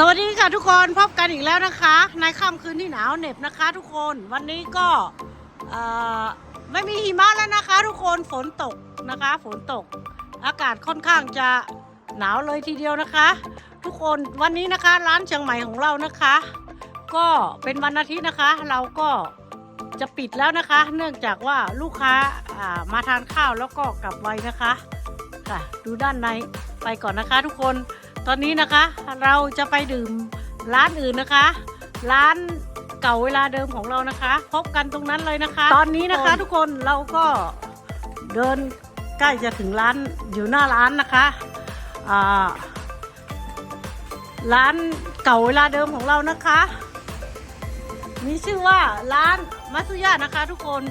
สวัสดีค่ะทุกคนพบกันอีกแล้วนะคะ ในค่ำคืนที่หนาวเหน็บนะคะ ทุกคนวันนี้ก็ไม่มีหิมะแล้วนะคะ ทุกคนฝนตกนะคะ ฝนตก อากาศค่อนข้างจะหนาวเลยทีเดียวนะคะ ทุกคนวันนี้นะคะร้านเชียงใหม่ของเรานะคะ ก็เป็นวันอาทิตย์นะคะ เราก็จะปิดแล้วนะคะ เนื่องจากว่าลูกค้าามาทานข้าวแล้วก็กลับไวนะคะค่ะดูด้านในไปก่อนนะคะ ทุกคน ตอนนี้นะคะ เราจะไปดื่มร้านอื่นนะคะ ร้านเก่าเวลาเดิมของเรานะคะ พบกันตรงนั้นเลยนะคะ ตอนนี้นะคะทุกคนเราก็เดินใกล้จะถึงร้านอยู่หน้าร้านนะคะอ่าร้านเก่าเวลาเดิมของเรานะคะ มีชื่อว่าร้านมัตสุยะนะคะ ทุกคน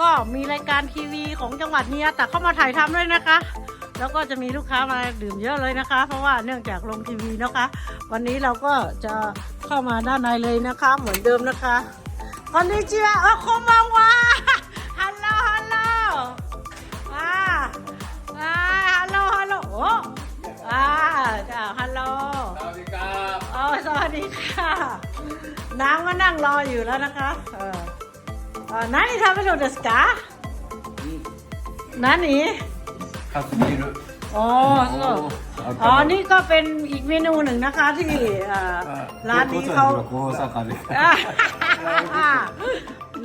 ก็มีรายการทีวีของจังหวัดเนียแต่เข้ามาถ่ายทำด้วยนะคะ แล้วก็จะมีลูกค้ามาดื่มเยอะเลยนะคะ เพราะว่าเนื่องจากลงทีวีนะคะ วันนี้เราก็จะเข้ามาด้านในเลยนะคะ เหมือนเดิมนะคะวันนี้เจียเออคงมาวาฮัลโหลฮัลโหลอ่าอ่าฮัลโหลฮัลโหลโอ้อ่าจ้าฮัลโหล สวัสดีครับ อ๋อสวัสดีค่ะนางก็นั่งรออยู่แล้วนะคะเออเออ何食べるんですか何 คาคุมิรุอ๋อโอ้อ๋อ นี่ก็เป็นอีกเมนูหนึ่งนะคะที่ร้านนี้เขา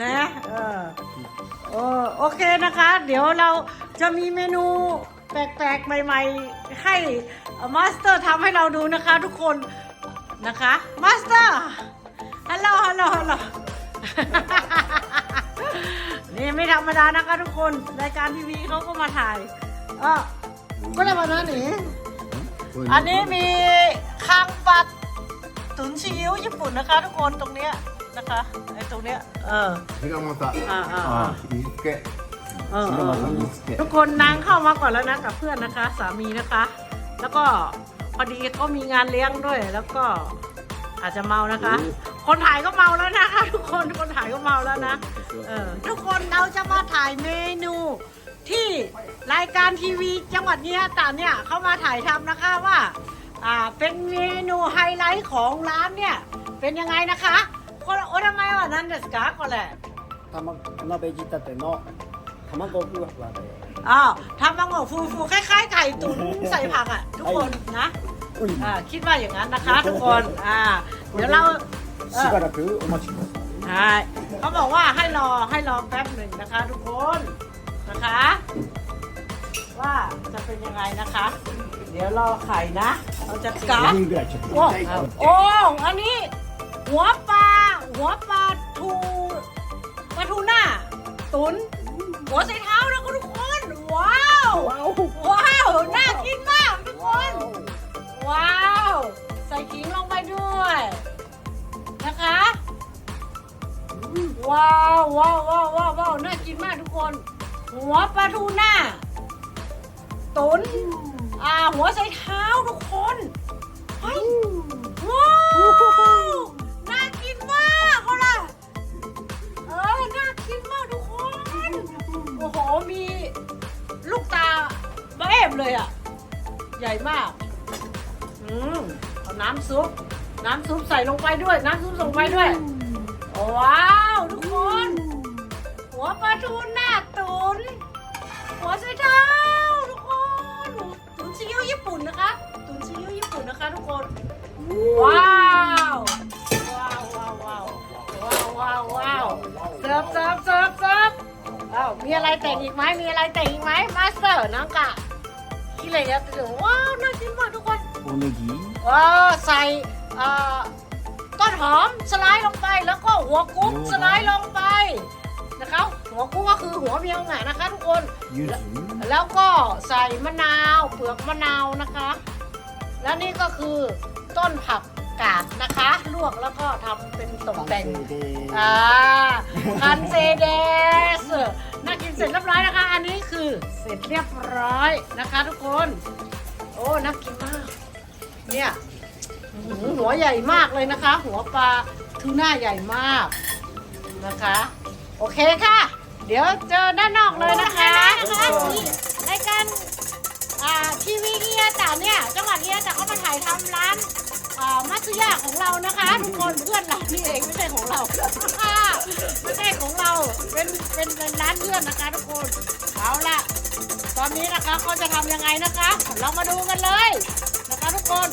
นะเออโอโอเคนะคะ เดี๋ยวเราจะมีเมนูแปลกๆ ใหม่ๆ ให้มาสเตอร์ทำให้เราดูนะคะทุกคนนะคะมาสเตอร์ฮัลโหลฮัลโหลฮัลโหลนี่ไม่ธรรมดานะคะทุกคน รายการทีวีเขาก็มาถ่าย ออก็ได้มาแล้วนี่ อันนี้มีคางปัดตุ๋นซีอิ๊วญี่ปุ่นนะคะ ทุกคนตรงเนี้ยนะคะไอ้ตรงเนี้ยเออ ひがまた อ่าอ่าอ่า あ煮付け เออ ひ เอ が อ また煮付け ทุกคนนางเข้ามาก่อนแล้วนะกับเพื่อนนะคะ สามีนะคะ แล้วก็พอดีเขามีงานเลี้ยงด้วย แล้วก็อาจจะเมานะคะ คนถ่ายก็เมาแล้วนะคะ ทุกคนคนถ่ายก็เมาแล้วนะเออทุกคนเราจะมาถ่ายเมนู ที่รายการทีวีจังหวัดเนี้ยตาเนี่ยเขามาถ่ายทำนะคะว่าอ่าเป็นเมนูไฮไลท์ของร้านเนี่ย เป็นยังไงนะคะคนโอทำไมวะนั่นเดสกาก็แหละ 卵鍋仕立ての卵ふわふわで อ้าวทำมังงฟูฟูๆคล้ายๆไก่ตุ๋นใส่ผักอ่ะ ทุกคนนะ うん อ่าคิดว่าอย่างนั้นนะคะ ทุกคนอ่าเดี๋ยวเราเอ し อ ばらくお待ちください ใช่เขาบอกว่าให้รอให้รอแป๊บหนึ่งนะคะ ทุกคน นะคะ ว่าจะเป็นยังไงนะคะ เดี๋ยวรอไข่นะ เราจะกัดโอ้โอ้อันนี้ หัวปลาหัวปลาทูปลาทูหน้าตุ๋นหัวใส่เท้านะคุณทุกคนว้าวว้าวน่ากินมากทุกคน ว้าว ใส่ขิงลงไปด้วย นะคะว้าวว้าวว้าวว้าวน่ากินมากทุกคน หัวปลาทูหน้าตุนอ่าหัวใส่เท้าทุกคนเฮ้ยว้าวน่ากินมากเขาล่ะเออน่ากินมากทุกคนโอ้โหมีลูกตาเบ้มเลยอะ ใหญ่มากอืมเอาน้ำซุปน้ำซุปใส่ลงไปด้วย น้ำซุปลงไปด้วยว้าว ทุกคน หัวปลาทูหน้าตุ น หัวไชเท้าทุกคนตุนซีอิ๊วญี่ปุ่นนะคะ ตุนซีอิ๊วญี่ปุ่นนะคะทุกคน ว้าว ว้าวว้าวว้าวว้าวว้าวเสิร์ฟเสิร์ฟเสิร์ฟเสิร์ฟอ้าวมีอะไรแต่งอีกไหมมีอะไรแต่งอีกไหมมาสเตอร์น้องกะที่เลยครับว้าวน่ากินมากทุกคนโอเนกิว้าวใส่อ่อก้อนหอมสไลด์ลงไปแล้วก็หัวกุ้งสไลด์ลงไปนะครับ หัวกุ้งก็คือหัวเมียวหนานะคะทุกคน ยูแล้วก็ใส่มะนาวเปลือกมะนาวนะคะ แล้วนี่ก็คือต้นผักกาดนะคะ ลวกแล้วก็ทำเป็นตกแต่ง อ่าคันเซเดสน่ากินเสร็จเรียบร้อยนะคะ อันนี้คือเสร็จเรียบร้อยนะคะทุกคน โอ้น่ากินมาก เนี่ยหัวใหญ่มากเลยนะคะ หัวปลาทูน่าใหญ่มากนะคะ โอเคค่ะ เดี๋ยวเจอด้านนอกเลยนะคะนะคะนี่รายการอ่าทีวีเอียจ่าเนี่ยจังหวัดเอียจ่าเขามาถ่ายทำร้านอ่ามัซึยะของเรานะคะทุกคนเพื่อนเรานี่เองไม่ใช่ของเราไม่ใช่ของเราเป็นเป็นเป็นร้านเพื่อนนะคะทุกคนเอาละตอนนี้นะคะเขาจะทำยังไงนะคะ เรามาดูกันเลยนะคะทุกคน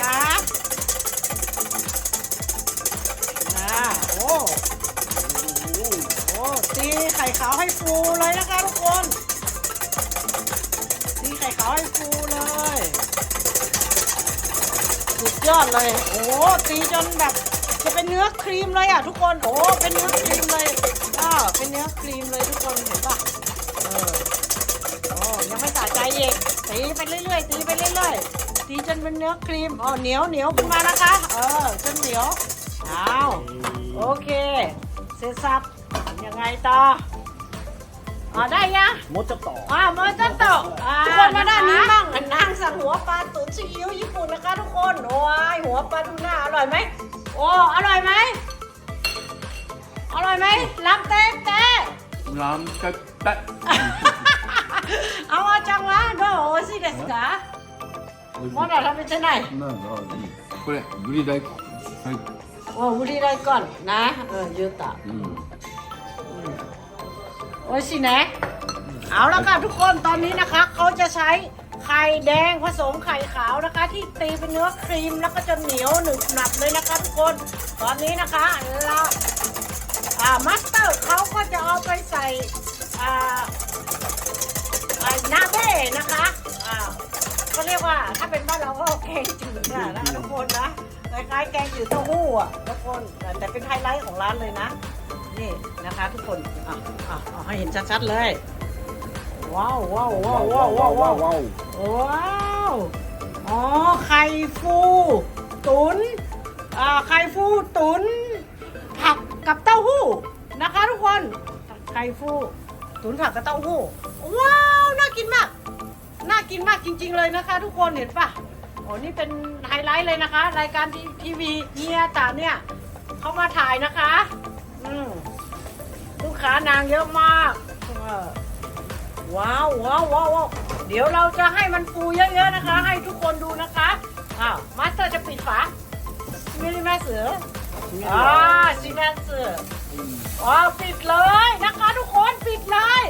นะคะ ตีไข่ขาวให้ฟูเลยนะคะทุกคนตีไข่ขาวให้ฟูเลย สุดยอดเลย โอ้โหตีจนแบบ จะเป็นเนื้อครีมเลยอะทุกคน โอ้เป็นเนื้อครีมเลยอ่าเป็นเนื้อครีมเลยทุกคนเห็นปะเออโอ้ยังไม่สะใจอีกตีไปเรื่อยๆตีไปเรื่อยๆตีจนเป็นเนื้อครีมอ๋อเหนียวเหนียวขึ้นมานะคะ เออจนเหนียวอ้าวโอเค เสร็จสับ ไงต่ออ๋อได้ยัง もうちょっと อ่ามาจันโตะทุกคนมาด้านนี้บ้างนางสั่งหัวปลาตุ๋นซีอิ๊วญี่ปุ่นนะคะ ทุกคน โอ้ยหัวปลาทูน่าอร่อยไหมโอ้อร่อยไหมอร่อยไหมรับเต้เต้ なんちゃった เอาอาจังวะどう美味しいですかまだ食べてないなんだいいこれぶり大根はい โอ้บุรีไรก่อนนะ เออยูตะ うん โ อ้ยสินะ เอาแล้วค่ะทุกคนตอนนี้นะคะเขาจะใช้ไข่แดงผสมไข่ขาวนะคะ ที่ตีเป็นเนื้อครีมแล้วก็จะเหนียวหนึบหนับเลยนะคะทุกคนตอนนี้นะคะเราอ่ามาสเตอร์เขาก็จะเอาไปใส่อ่าอ่านาเบ้นะคะอ่าก็เรียกว่าถ้าเป็นบ้านเราก็แกงจืดนะนะคะทุกคนนะคล้ายๆแกงจืดเต้าหู้อะทุกคนแต่เป็นไฮไลท์ของร้านเลยนะ นี่นะคะทุกคนอะอะเอาให้เห็นชัดๆเลย ว้าวว้าวว้าวว้าวว้าวว้าวわおว้าวอ๋อไข่ฟู ตุนอ่าไข่ฟูตุน ผักกับเต้าหู้นะคะ ทุกคนไข่ฟูตุนผักกับเต้าหู้ว้าวน่ากินมากน่ากินมากจริง ๆ เลยนะคะ ทุกคนเห็นปะโอ้นี่เป็นไฮไลท์เลยนะคะ รายการทีวีเฮียจ่าเนี่ยเขามาถ่ายนะคะ อืมลูก ค้านางเยอะมากว้าวว้าวว้าวเดี๋ยวเราจะให้มันฟูเยอะๆนะคะ ให้ทุกคนดูนะคะอ้าวมาสเตอร์จะปิดฝาไม่ได้แม่เสืออ่าซีแมนเสือว้าปิดเลยนะคะทุกคนปิดเลย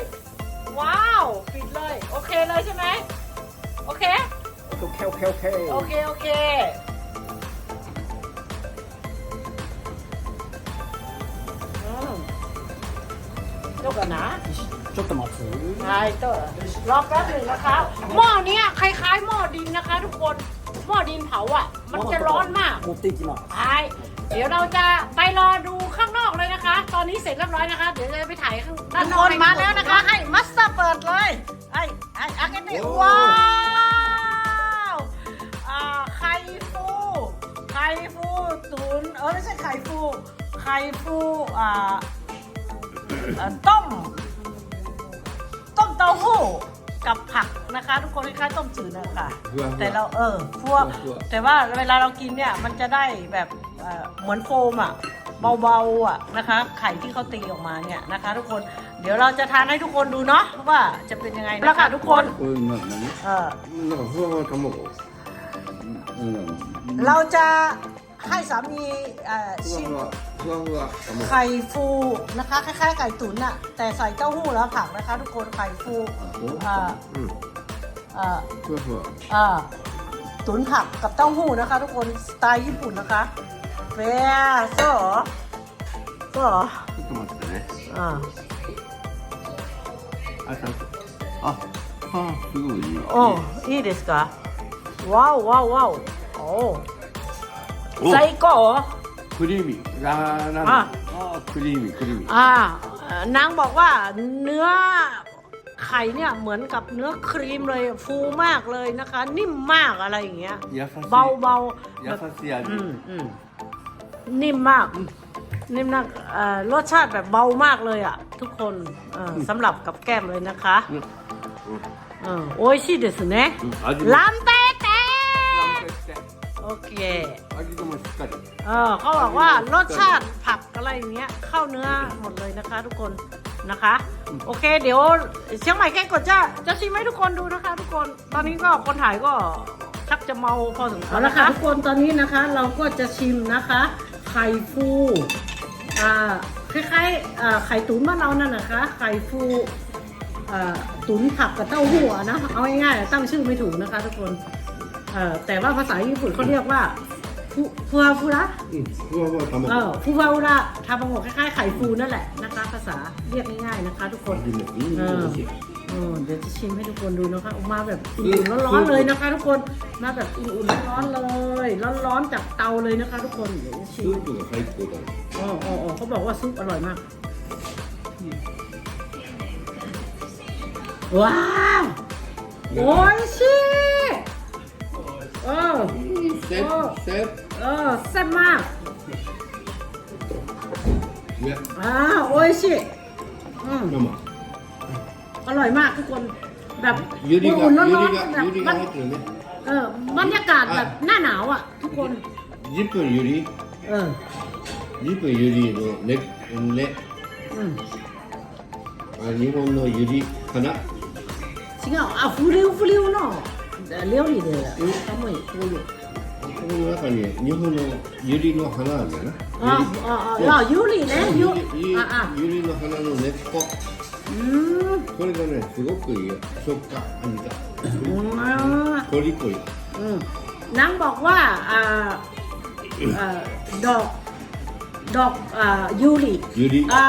ว้าวปิดเลย โอเคเลยใช่ไหมโอเคโอเคโอเคโอเคโอเค ยวก่อนนะ ちょっと待つ ใช่เตอร์รอแป๊บหนึ่งนะคะ หม้อเนี้ยคล้ายๆ หม้อดินนะคะ ทุกคน หม้อดินเผาอ่ะ มันจะร้อนมาก 持っていきます ใช่เดี๋ยวเราจะไปรอดูข้างนอกเลยนะคะ ตอนนี้เสร็จเรียบร้อยนะคะ เดี๋ยวจะไปถ่ายข้างด้านนอกมาแล้วนะคะ ให้มัสเตอร์เปิดเลยไอ้ไอ้อาเกติว้าวอ่าไข่ฟูไข่ฟูตุนเออไม่ใช่ไข่ฟูไข่ฟูอ่า เอ่อต้ม ต้มเต้าหู้กับผักนะคะ ทุกคนคล้ายๆต้มจืดนะคะแต่เราเออพวก แต่ว่าเวลาเรากินเนี่ยมันจะได้แบบเอ่อเหมือนโฟมอ่ะเบาๆอ่ะนะคะ ไข่ที่เขาตีออกมาเนี่ยนะคะ ทุกคนเดี๋ยวเราจะทานให้ทุกคนดูเนาะว่าจะเป็นยังไงนะคะทุกคน これな何 เออ なんかふわふわ卵うん เราจะ ให้สามีเอ่อ ふ ชิม わふわふわふわ卵 ไข่ฟูนะคะคล้ายๆไก่ตุ๋นอะแต่ใส่เต้าหู้แล้วผักนะคะ ทุกคนไข่ฟู あ อ่า うん เอ่อ ふわふわ อ่าตุ๋นผักกับเต้าหู้นะคะ ทุกคนสไตล์ญี่ปุ่นนะคะเฟียโซ่โซ่ ちょっと待ってね อ่า あちゃんとああすごいいいわ โอ้いいですかว้าวว้าวว้าวโอ้ お ไ ซโก้ クリーミーあーなんあだあークリーミークリーミー อ่าเอ่อนางบอกว่าเนื้อไข่เนี่ยเหมือนกับเนื้อครีมเลยฟูมากเลยนะคะ นิ่มมากอะไรอย่างเงี้ย 優しい เบาเบา 優しい味 อืมอืมนิ่มมาก นิ่มมากเอ่อรสชาติแบบเบามากเลยอ่ะ ทุกคนเอ่อสำหรับกับแก้มเลยนะคะ うんうん เออโอ้ยชิเดสเนะ うん味も ลำเต้เต้ ランペって โอ เค 아기가 뭐 식까 지. เออเขาบอกว่ารสชาติผักอะไรอย่างเงี้ยเข้าเนื้อหมดเลยนะคะทุกคนนะคะ โอเค เดี๋ยวเชียงใหม่แกงกดจะจะชิมให้ทุกคนดูนะคะ ทุกคนตอนนี้ก็คนถ่ายก็ชักจะเมาพอสมควรนะคะ ทุกคนตอนนี้นะคะ เราก็จะชิมนะคะไข่ฟูอ่าคล้ายๆอ่าไข่ตุ๋นบ้านเรานั่นนะคะ ไข่ฟูอ่าตุ๋นผักกับเต้าหู้นะเอาง่ายๆตั้งชื่อไม่ถูกนะคะ ทุกคน เอ่อแต่ว่าภาษาญี่ปุ่นเขาเรียกว่าฟูฟูอาฟูระ うんふわふわ เอ 卵 อฟูอาฟูระทำมังกคล้ายๆไข่ฟูนั่นแหละนะคะ ภาษาเรียกง่ายๆนะคะ ทุกคน 味もいいうん美味しい เออเดี๋ยวจะชิมให้ทุกคนดูนะคะออกมาแบบอุ่นๆร้อนๆเลยนะคะ ทุกคนมาแบบอุ่นๆร้อนๆเลย ร้อนๆจากเตาเลยนะคะ ทุกคนเดี๋ยวจะ ス ชิม ープが最高だね อ๋ออ๋ออ๋อเขาบอกว่าซุปอร่อยมาก ว้าวโอ้ยชิ เออ セッおセッ เออแซ่บมาก ね อ่าโอ้ยชิอืม ママ อร่อยมากทุกคน แบบ ユリが อุ่นๆ ユ ร้อน リ ๆ が แบบ ユリ มั が น 入ってるね เออบรรยากาศแบบหน้าหนาวอ่ะ ทุกคน 10分ユリ เออ 10分ユリの根根 อืม あ日本のユリかな จริงเหรออ่ะฟูริวฟูริวเนาะ แต่เลี้ยวดีเลยอ่ะทำไมฟูริว この中に日本のユリの花あるんだよな อ๋ออ๋ออ๋อยูริねยู ユリ อ่ะอ่ะ ユリの花の根っこ อืม これがねすごくいいよ食感味が อืม コリコリ อืมนางบอกว่าอ่าอ่าดอก ดอกอ่ายูริ ユリ อ่า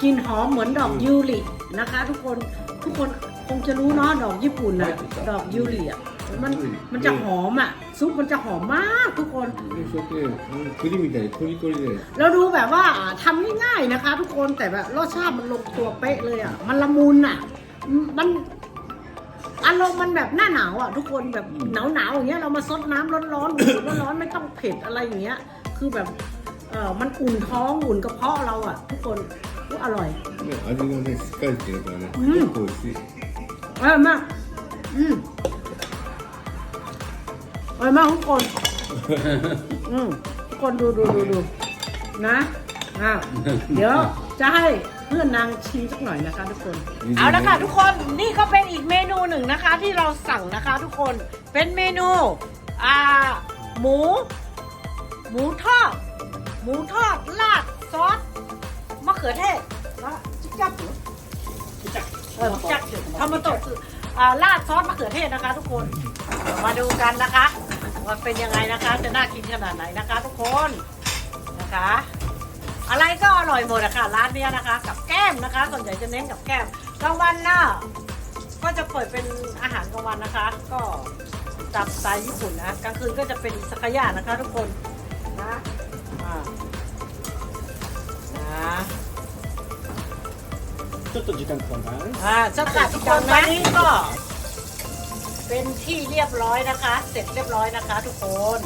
กลินหอมเหมือนดอกยูรินะคะ ทุกคนทุกคนคงจะรู้เนาะดอกญี่ปุ่นน่ะดอกยูริอ่ะ มันมันจะหอมอะ ซุปมันจะหอมมากทุกคนซุปเนี่ยคุณ栗みたいにコリコリでเลยเราดูแบบว่าทำง่ายๆนะคะ ทุกคนแต่แบบรสชาติมันลงตัวเป๊ะเลยอะ มันละมุนอะ มันอารมณ์มันแบบหน้าหนาวอะ ทุกคนแบบหนาวๆอย่างเงี้ยเรามาซดน้ำร้อนๆซดร้อนๆไม่ต้องเผ็ดอะไรอย่างเงี้ย คือแบบเออมันอุ่นท้องอุ่นกระเพาะเราอะ ทุกคนอุ๊อร่อยね味がねしっかりしてるからねうん結構美味しいอร่อยมาก อืม อร่อยมากทุกคน อืมทุกคนดูดูดูดูนะอะเดี๋ยวจะให้เพื่อนนางชิมสักหน่อยนะคะ ทุกคน เอาละค่ะทุกคนนี่ก็เป็นอีกเมนูหนึ่งนะคะ ที่เราสั่งนะคะทุกคนเป็นเมนูอ่าหมู หมูทอดหมูทอดราดซอสมะเขือเทศแล้วจิ๊กจับเหรอเออจักทำมาตดอ่าราดซอสมะเขือเทศนะคะ ทุกคนมาดูกันนะคะ ว่าเป็นยังไงนะคะ จะน่ากินขนาดไหนนะคะ ทุกคนนะคะ อะไรก็อร่อยหมดอะค่ะร้านเนี้ยนะคะ กับแก้มนะคะ ส่วนใหญ่จะเน้นกับแก้มกลางวันน่ะก็จะเปิดเป็นอาหารกลางวันนะคะ ก็ตามสไตล์ญี่ปุ่นนะกลางคืนก็จะเป็นสักยะนะคะ ทุกคนนะอ่านะ ちょっと時間かかるかな อ่าสกัดทุกคนตอนนี้ก็ เป็นที่เรียบร้อยนะคะ เสร็จเรียบร้อยนะคะ ทุกคน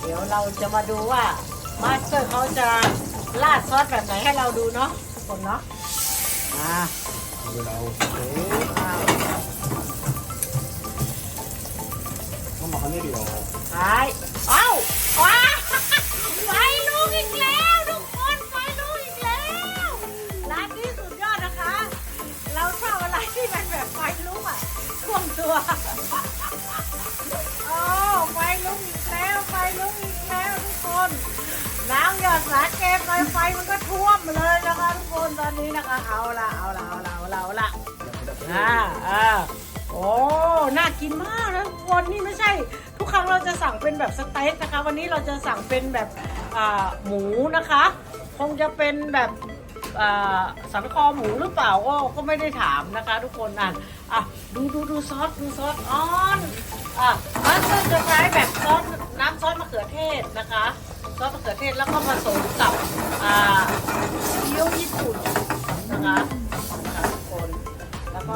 เดี๋ยวเราจะมาดูว่ามาสเตอร์เขาจะราดซอสแบบไหนให้เราดูเนาะทุกคนเนาะมาเราต้องมาคันนี้ดียวใช่เอ้าว้าไปลูกอีกแล้ว นตอนนี้นะคะ เอาละเอาละเอาละเอาละเอาละอ่าอ่าโอ้ น่ากินมากนะทุกคนนี่ไม่ใช่ ทุกครั้งเราจะสั่งเป็นแบบสเต็กนะคะ วันนี้เราจะสั่งเป็นแบบอ่าหมูนะคะ คงจะเป็นแบบอ่าสันคอหมูหรือเปล่าก็ก็ไม่ได้ถามนะคะ ทุกคนอะอะดูดูดูซอสดูซอสออนอะมันก็จะใช้แบบซอสน้ำซอสมะเขือเทศนะคะ ซอสมะเขือเทศแล้วก็ผสมกับอ่า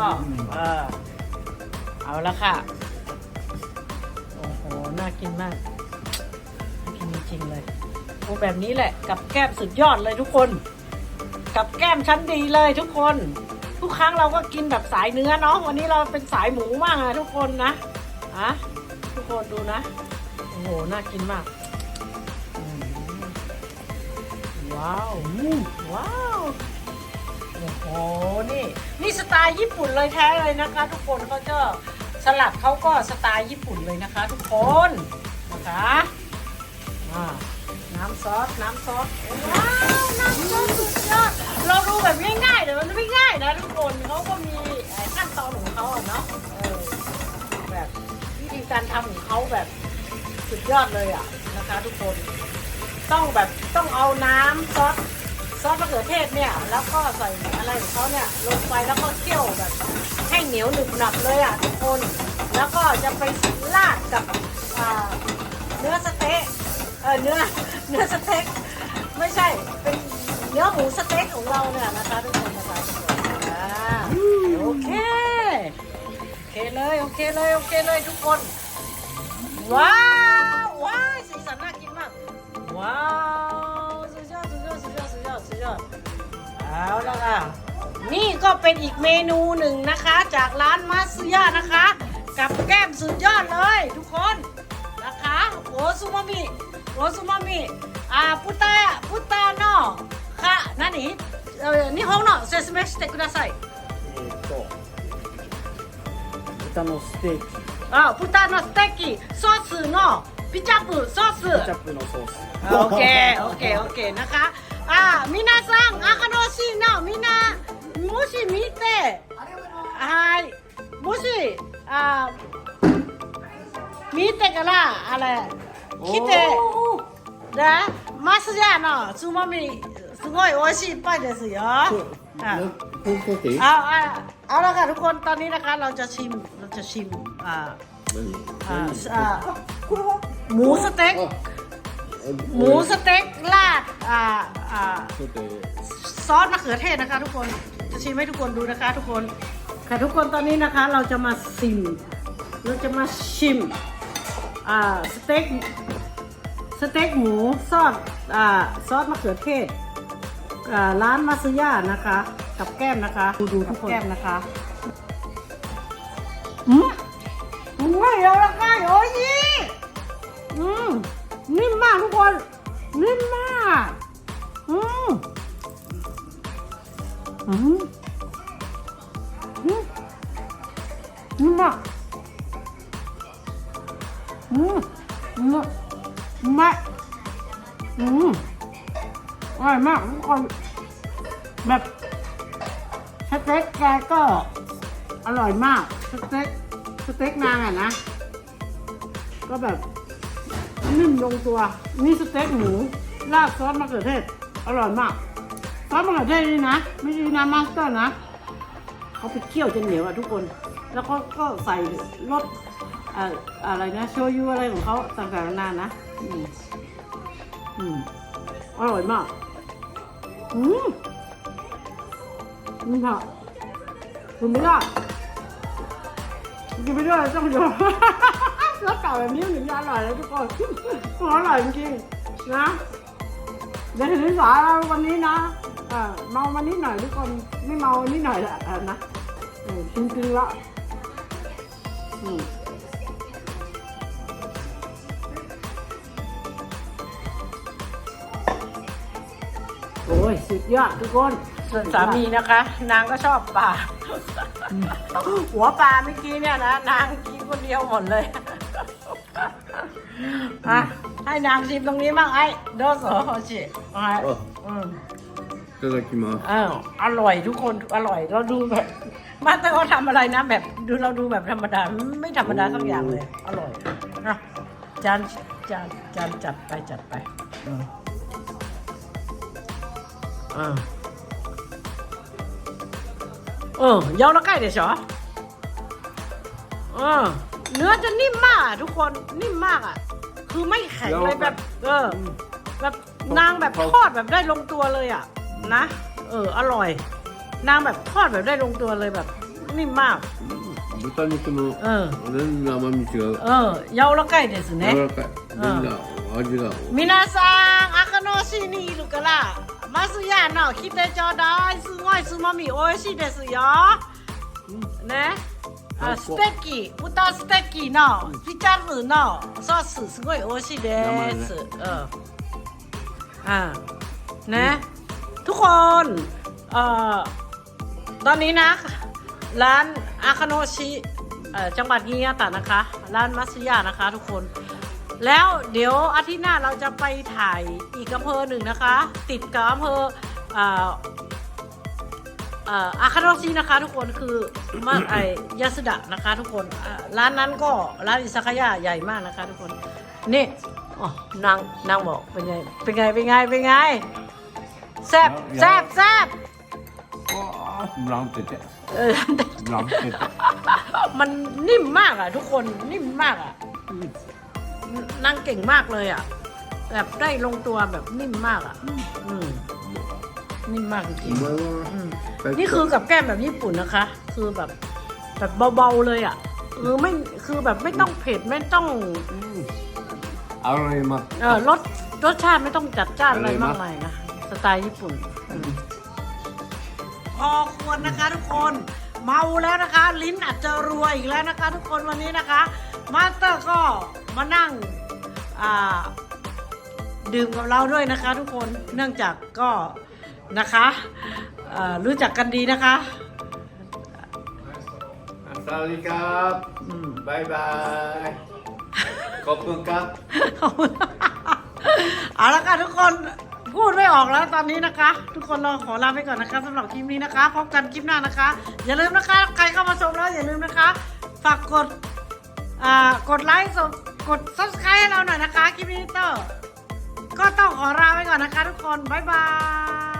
แล้วก็เออเอาละค่ะ โอ้โห น่ากินมากน่ากินจริงๆเลยโอ้แบบนี้แหละ กับแก้มสุดยอดเลยทุกคน กับแก้มชั้นดีเลยทุกคน ทุกครั้งเราก็กินแบบสายเนื้อเนาะ วันนี้เราเป็นสายหมูมากอะทุกคนนะอะทุกคนดูนะ โอ้โห น่ากินมาก ว้าว ว้าว หนี่นี่สไตล์ญี่ปุ่นเลยแท้เลยนะคะ ทุกคนเขาจะสลัดเขาก็สไตล์ญี่ปุ่นเลยนะคะ ทุกคนนะคะน้ำซอสน้ำซอสว้าวน้ำซอสสุดยอดเราดูแบบง่ายๆแต่มันไม่ง่ายนะทุกคนเขาก็มีขั้นตอนของเขาอะเนาะออแบบวิธีการทำของเขาแบบสุดยอดเลยอะนะคะ ทุกคน ต้องแบบต้องเอาน้ำซอส ซอสมะเขือเทศเนี่ย แล้วก็ใส่อะไรของเขาเนี่ยลงไปแล้วก็เคี่ยวแบบให้เหนียวหนึบหนับเลยอะทุกคน แล้วก็จะไปราดกับเนื้อสเต๊ะเออเนื้อเนื้อสเต็กไม่ใช่เป็นเนื้อหมูสเต็กของเราเนี่ยนะคะทุกคนนะคะโอเคโอเคเลยโอเคเลยโอเคเลยทุกคน ว้าวว้าวสีสันน่ากินมาก ว้าว ยอดสุดยอดเอาแล้วค่ะ นี่ก็เป็นอีกเมนูหนึ่งนะคะ จากร้านมัสยานะคะ กับแก้มสุดยอดเลยทุกคนนะคะโอซูมามิโอซูมามิอ่าพุตตาพุตตาโนค่ะ何เอ่อ日本の説明してくださいえーっと豚のステーキあ豚のステーキソースのピチャップソースケチャップのソースโอเค โอเค โอเค นะคะ อ่า皆さん、赤のシーのみんな、もし見て、はい、もし、あ見てから、あれ、来て、で、マスジャーのつまみ、すごい美味しいいっぱいですよ。あポンポテあ、あ、เอาละค่ะทุกคน ตอนนี้นะคะ เราจะชิม เราจะชิม อ่า 何 อ่าอ่าหมูสเต็ก あ หมูสเต็กราดอ่าอ่าซอสมะเขือเทศนะคะ ทุกคนจะชิมให้ทุกคนดูนะคะ ทุกคนค่ะทุกคนตอนนี้นะคะเราจะมาชิม เราจะมาชิมอ่าสเต็กสเต็กหมูซอสอ่าซอสมะเขือเทศอ่าร้านมาซึย่านะคะ กับแก้มนะคะ ดูดูทุกคนแก้มนะคะอืมอืมไม่เอาละค่ะโอ้ยอืม นิ่มมากทุกคน นิ่มมาก อืมอืมอืมมอะอืมอืมไม่อืมอร่อยมากทุกคนแบบสเต็กแกก็อร่อยมากสเต็กสเต็กนางอะนะ ก็แบบ นิ่มลงตัว นี่สเต็กหมูราดซอสมะเขือเทศ อร่อยมาก ซอสมะเขือเทศนี่นะ ไม่ใช่น้ำมาสเตอร์นะ เขาไปเคี่ยวจนเหนียวอะทุกคน แล้วก็ก็ใส่รสเอ่ออะไรนะโชยุอะไรของเขาต่างๆนานานะ อืมอืมอร่อยมาก อืมนี่ค่ะคุณไม่ได้กินไม่ได้ต้องยอม รสเก่าแบบนี้ถึงจะอร่อยเลยทุกคนอร่อยจริงๆนะเดี๋ยวถึงที่สาวันนี้นะเออเมามานิดหน่อยทุกคนไม่เมานิดหน่อยแหละนะจริงๆละอืมโอ้ยสุดยอดทุกคนส่วนสามีนะคะ นางก็ชอบปลาหัวปลาเมื่อกี้เนี่ยนะ นางกินคนเดียวหมดเลย อ่ะให้นางชิมตรงนี้บ้างไอ้โดโซโฮชิไอ้อืม いただきます อ้าวอร่อยทุกคนอร่อยเราดูแบบมาแต่เขาทำอะไรนะ แบบดูเราดูแบบธรรมดาไม่ธรรมดาสักอย่างเลย อร่อยนะจานจานจานจัดไปจัดไปอืมอ่าเออยาวละใกล้เดี๋ยวชอเออเนื้อจะนิ่มมากอะทุกคนนิ่มมากอ่ะ คือไม่แข็งเลยแบบ เออ แบบนางแบบทอดแบบได้ลงตัวเลยอ่ะ นะ เออ อร่อย นางแบบทอดแบบได้ลงตัวเลยแบบ นิ่มมาก 豚肉のうん全然甘み違う เออ柔らかいですね柔らかい全然味が皆さん赤の市にいるからマスヤの来てちょうだいすごいつまみ美味しいですよね あステーキ豚ステーキのピチャルのソースすごい美味しいですうんอ่านะทุกคนเอ่อตอนนี้นะ ร้านอาคาโนชิ เอ่อจังหวัดฮิยาตะนะคะ ร้านมัสยานะคะ ทุกคน แล้วเดี๋ยวอาทิตย์หน้าเราจะไปถ่ายอีกอำเภอหนึ่งนะคะ ติดกับอำเภอเอ่อเ อาคาโรชินะคะทุกคนคือมาไอยาสุดะนะคะทุกคนร้านนั้นก็ร้านอิซากายะใหญ่มากนะคะทุกคนนี่นางนางบอกเป็นไงเป็นไงเป็นไงเป็นไงแซ่บแซ่บแซ่บร้องเต็ดเออร้อนเต็ดมันนิ่มมากอะ ทุกคนนิ่มมากอะนางเก่งมากเลยอะ แบบได้ลงตัวแบบนิ่มมากอะ อืม นิ่มมากจริงๆนี่คือกับแก้มแบบญี่ปุ่นนะคะ คือแบบแบบเบาๆเลยอะคือไม่คือแบบไม่ต้องเผ็ดไม่ต้อง อืมร่อยมาก เออรสรสชาติไม่ต้องจัดจ้านอะไรมากมายนะสไตล์ญี่ปุ่น พอควรนะคะทุกคนเมาแล้วนะคะ ลิ้นอาจจะรวยอีกแล้วนะคะ ทุกคนวันนี้นะคะ มาสเตอร์ก็มานั่งดื่มกับเราด้วยนะคะ ทุกคนเนื่องจากก็ นะคะรู้จักกันดีนะคะสวัสดีครับบายบาย ขอบคุณครับ เอาละค่ะทุกคนพูดไม่ออกแล้วตอนนี้นะคะ ทุกคนเราขอลาไปก่อนนะคะสำหรับคลิปนี้นะคะ พบกันคลิปหน้านะคะ อย่าลืมนะคะ ใครเข้ามาชมแล้วอย่าลืมนะคะ ฝากกดกดไลค์กด subscribe ให้เราหน่อยนะคะ คลิปนี้ต้องก็ต้องขอลาไปก่อนนะคะ ทุกคน บ๊ายบาย